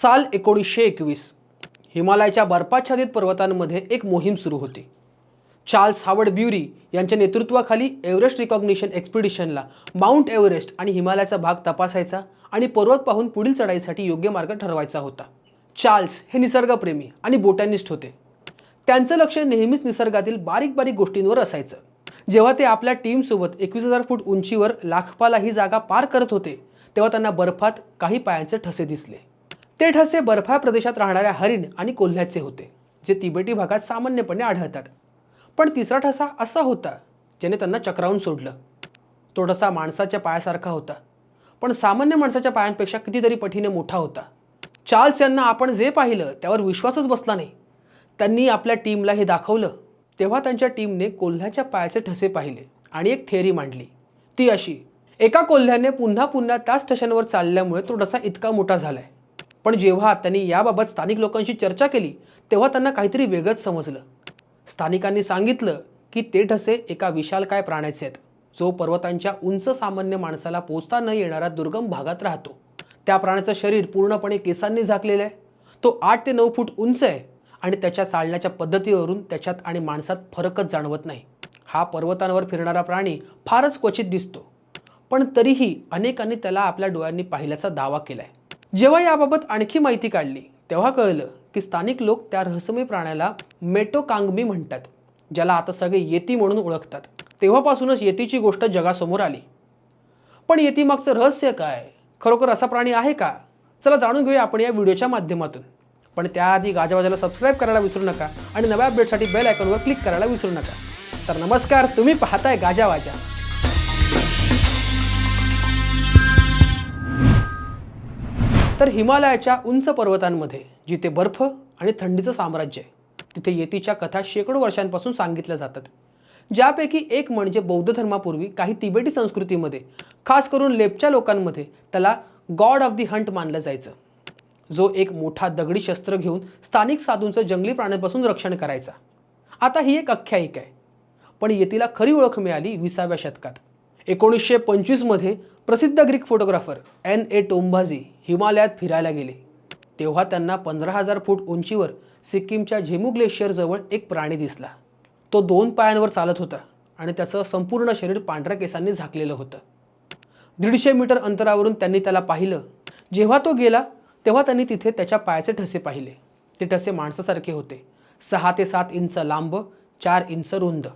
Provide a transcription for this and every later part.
साल एकोणीसशे एकवीस हिमालयाच्या बर्फाच्छादित पर्वतांमध्ये एक मोहीम सुरू होती. चार्ल्स हावर्ड ब्युरी यांच्या नेतृत्वाखाली एव्हरेस्ट रिकॉग्निशन एक्सपिडिशनला माउंट एव्हरेस्ट आणि हिमालयाचा भाग तपासायचा आणि पर्वत पाहून पुढील चढाईसाठी योग्य मार्ग ठरवायचा होता. चार्ल्स हे निसर्गप्रेमी आणि बोटॅनिस्ट होते. त्यांचं लक्ष नेहमीच निसर्गातील बारीक बारीक गोष्टींवर असायचं. जेव्हा ते आपल्या टीमसोबत एकवीस हजार फूट उंचीवर लाखपाला ही जागा पार करत होते तेव्हा त्यांना बर्फात काही पायांचे ठसे दिसले. ते ठसे बर्फाळ प्रदेशात राहणाऱ्या हरिण आणि कोल्ह्याचे होते जे तिबेटी भागात सामान्यपणे आढळतात. पण तिसरा ठसा असा होता ज्याने त्यांना चक्रावून सोडलं. तो ठसा माणसाच्या पायासारखा होता पण सामान्य माणसाच्या पायांपेक्षा कितीतरी पटीने मोठा होता. चार्ल्स यांना आपण जे पाहिलं त्यावर विश्वासच बसला नाही. त्यांनी आपल्या टीमला हे दाखवलं तेव्हा त्यांच्या टीमने कोल्ह्याच्या पायाचे ठसे पाहिले आणि एक थेअरी मांडली. ती अशी एका कोल्ह्याने पुन्हा पुन्हा त्याच ठशांवर चालल्यामुळे तो ठसा इतका मोठा झालाय. पण जेव्हा त्यांनी याबाबत स्थानिक लोकांशी चर्चा केली तेव्हा त्यांना काहीतरी वेगळंच समजलं. स्थानिकांनी सांगितलं की ते ठसे एका विशालकाय प्राण्याचे आहेत. जो पर्वतांच्या उंच सामान्य माणसाला पोचता न येणाऱ्या दुर्गम भागात राहतो. त्या प्राण्याचं शरीर पूर्णपणे केसांनी झाकलेलं आहे. तो आठ ते नऊ फूट उंच आहे आणि त्याच्या चालण्याच्या पद्धतीवरून त्याच्यात आणि माणसात फरकच जाणवत नाही. हा पर्वतांवर फिरणारा प्राणी फारच क्वचित दिसतो. पण तरीही अनेकांनी त्याला आपल्या डोळ्यांनी पाहिल्याचा दावा केला आहे जेव्हा याबाबत आणखी माहिती काढली तेव्हा कळलं की स्थानिक लोक त्या रहस्यमय प्राण्याला मेटोकांगमी म्हणतात ज्याला आता सगळे येती म्हणून ओळखतात. तेव्हापासूनच येतीची गोष्ट जगासमोर आली. पण येतीमागचं रहस्य काय? खरोखर असा प्राणी आहे का? चला जाणून घेऊया आपण या व्हिडिओच्या माध्यमातून. पण त्याआधी गाजावाजाला सबस्क्राईब करायला विसरू नका आणि नव्या अपडेटसाठी बेल आयकॉनवर क्लिक करायला विसरू नका. तर नमस्कार तुम्ही पाहताय गाजावाजा. तर हिमालयाच्या उंच पर्वतांमध्ये जिथे बर्फ आणि थंडीचं साम्राज्य आहे तिथे येतीच्या कथा शेकडो वर्षांपासून सांगितल्या जातात. ज्यापैकी एक म्हणजे बौद्ध धर्मापूर्वी काही तिबेटी संस्कृतीमध्ये खास करून लेपच्या लोकांमध्ये त्याला गॉड ऑफ दी हंट मानलं जायचं. जो एक मोठा दगडी शस्त्र घेऊन स्थानिक साधूंचं जंगली प्राण्यांपासून रक्षण करायचा. आता ही एक आख्यायिका आहे. पण येतीला खरी ओळख मिळाली विसाव्या शतकात. एकोणीसशे पंचवीसमध्ये प्रसिद्ध Greek photographer N A Tombazi हिमालयात फिरायला गेले. तेव्हा त्यांना पंधरा हजार फूट उंचीवर सिक्कीमच्या झेमू ग्लेशियरजवळ एक प्राणी दिसला. तो दोन पायांवर चालत होता आणि त्याचं संपूर्ण शरीर पांढऱ्या केसांनी झाकलेलं होतं. दीडशे मीटर अंतरावरून त्यांनी त्याला पाहिलं. जेव्हा तो गेला तेव्हा त्यांनी तिथे त्याच्या पायाचे ठसे पाहिले. ते ठसे माणसासारखे होते. सहा ते सात इंच लांब चार इंच रुंद.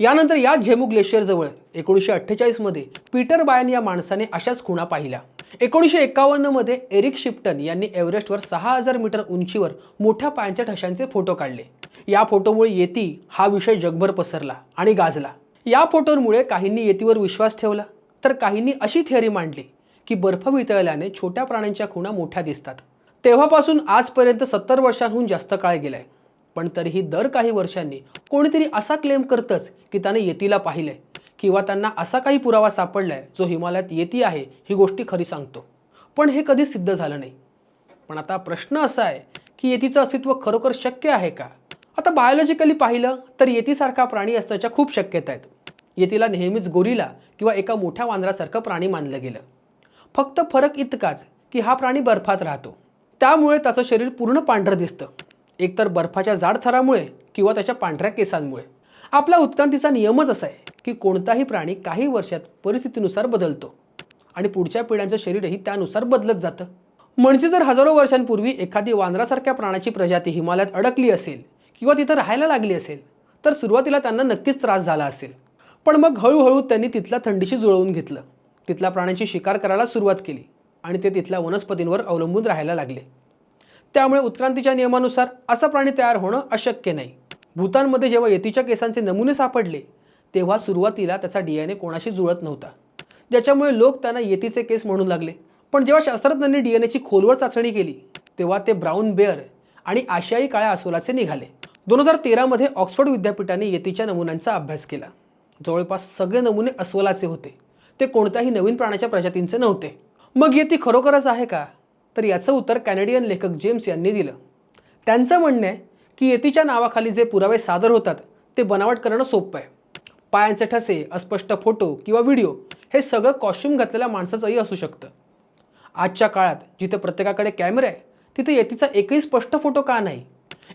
यानंतर या झेमू ग्लेशियरजवळ एकोणीसशे अठ्ठेचाळीसमध्ये पीटर बायन या माणसाने अशाच खुणा पाहिल्या. एकोणीसशे एकावन्नमध्ये एरिक शिप्टन यांनी एव्हरेस्टवर सहा हजार मीटर उंचीवर मोठ्या पायांच्या ठशांचे फोटो काढले. या फोटोमुळे येती हा विषय जगभर पसरला आणि गाजला. या फोटोंमुळे काहींनी येतीवर विश्वास ठेवला तर काहींनी अशी थिअरी मांडली की बर्फ वितळल्याने छोट्या प्राण्यांच्या खुणा मोठ्या दिसतात. तेव्हापासून आजपर्यंत सत्तर वर्षांहून जास्त काळ गेलाय पण तरीही दर काही वर्षांनी कोणीतरी असा क्लेम करतच की त्याने येतीला पाहिलंय. किंवा त्यांना असा काही पुरावा सापडलाय जो हिमालयात येती आहे ही गोष्टी खरी सांगतो. पण हे कधीच सिद्ध झालं नाही. पण आता प्रश्न असा आहे की येतीचं अस्तित्व खरोखर शक्य आहे का? आता बायोलॉजिकली पाहिलं तर येतीसारखा प्राणी असण्याच्या खूप शक्यता आहेत. येतीला नेहमीच गोरीला किंवा एका मोठ्या वांदरासारखं प्राणी मानलं गेलं. फक्त फरक इतकाच की हा प्राणी बर्फात राहतो. त्यामुळे त्याचं शरीर पूर्ण पांढरं दिसतं. एकतर बर्फाच्या जाड थरामुळे किंवा त्याच्या पांढऱ्या केसांमुळे. आपला उत्क्रांतीचा नियमच असा आहे. की कोणताही प्राणी काही वर्षात परिस्थितीनुसार बदलतो आणि पुढच्या पिढ्यांचं शरीरही त्यानुसार बदलत जातं. म्हणजे जर हजारो वर्षांपूर्वी एखादी वानरासारख्या प्राण्याची प्रजाती हिमालयात अडकली असेल किंवा तिथं राहायला लागली असेल तर सुरुवातीला त्यांना नक्कीच त्रास झाला असेल. पण मग हळूहळू त्यांनी तिथल्या थंडीशी जुळवून घेतलं. तिथल्या प्राण्यांची शिकार करायला सुरुवात केली आणि ते तिथल्या वनस्पतींवर अवलंबून राहायला लागले. त्यामुळे उत्क्रांतीच्या नियमानुसार असा प्राणी तयार होणं अशक्य नाही. भूतानमध्ये जेव्हा येतीच्या केसांचे नमुने सापडले तेव्हा सुरुवातीला त्याचा डी एन ए कोणाशी जुळत नव्हता. ज्याच्यामुळे लोक त्यांना येतीचे केस म्हणू लागले. पण जेव्हा शास्त्रज्ञांनी डी एन एची खोलवर चाचणी केली तेव्हा ते ब्राऊन बेअर आणि आशियाई काळ्या अस्वलाचे निघाले. दोन हजार तेरामध्ये ऑक्सफर्ड विद्यापीठाने येतीच्या नमुन्यांचा अभ्यास केला. जवळपास सगळे नमुने अस्वलाचे होते. ते कोणत्याही नवीन प्राण्याच्या प्रजातींचे नव्हते. मग येती खरोखरच आहे का? तर याचं उत्तर कॅनेडियन लेखक जेम्स यांनी दिलं. त्यांचं म्हणणं आहे की येतीच्या नावाखाली जे पुरावे सादर होतात ते बनावट करणं सोपं आहे. पायांचे ठसे अस्पष्ट फोटो किंवा व्हिडिओ हे सगळं कॉस्ट्युम घातलेल्या माणसाचंही असू शकतं. आजच्या काळात जिथे प्रत्येकाकडे कॅमेरा आहे तिथे येतीचा एकही स्पष्ट फोटो का नाही?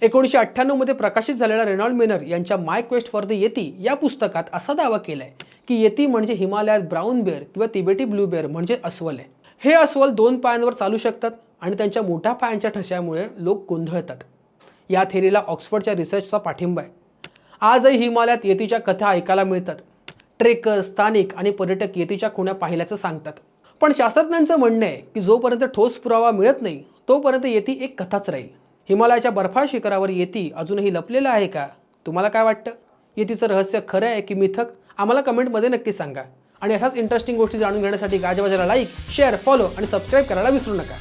एकोणीसशे अठ्ठ्याण्णवमध्ये प्रकाशित झालेल्या रेनॉल्ड मेनर यांच्या माय क्वेस्ट फॉर द येती या पुस्तकात असा दावा केलाय की येती म्हणजे हिमालयात ब्राऊन बेअर किंवा तिबेटी ब्लू बेअर म्हणजे अस्वल आहे. हे अस्वल दोन पायांवर चालू शकतात आणि त्यांच्या मोठ्या पायांच्या ठश्यामुळे लोक गोंधळतात. या थेरीला ऑक्सफर्डच्या रिसर्चचा पाठिंबा आहे. आजही हिमालयात येतीच्या कथा ऐकायला मिळतात. ट्रेकर स्थानिक आणि पर्यटक येतीच्या खुण्या पाहिल्याचं सांगतात. पण शास्त्रज्ञांचं म्हणणं आहे की जोपर्यंत ठोस पुरावा मिळत नाही तोपर्यंत येती एक कथाच राहील. हिमालयाच्या बर्फाळ शिखरावर येती अजूनही लपलेलं आहे का? तुम्हाला काय वाटतं? येतीचं रहस्य खरं आहे की मिथक? आम्हाला कमेंटमध्ये नक्की सांगा. आणि अशाच इंटरेस्टिंग गोष्टी जाणून घेण्यासाठी गाजवाजाला लाईक शेअर फॉलो आणि सबस्क्राईब करायला विसरू नका.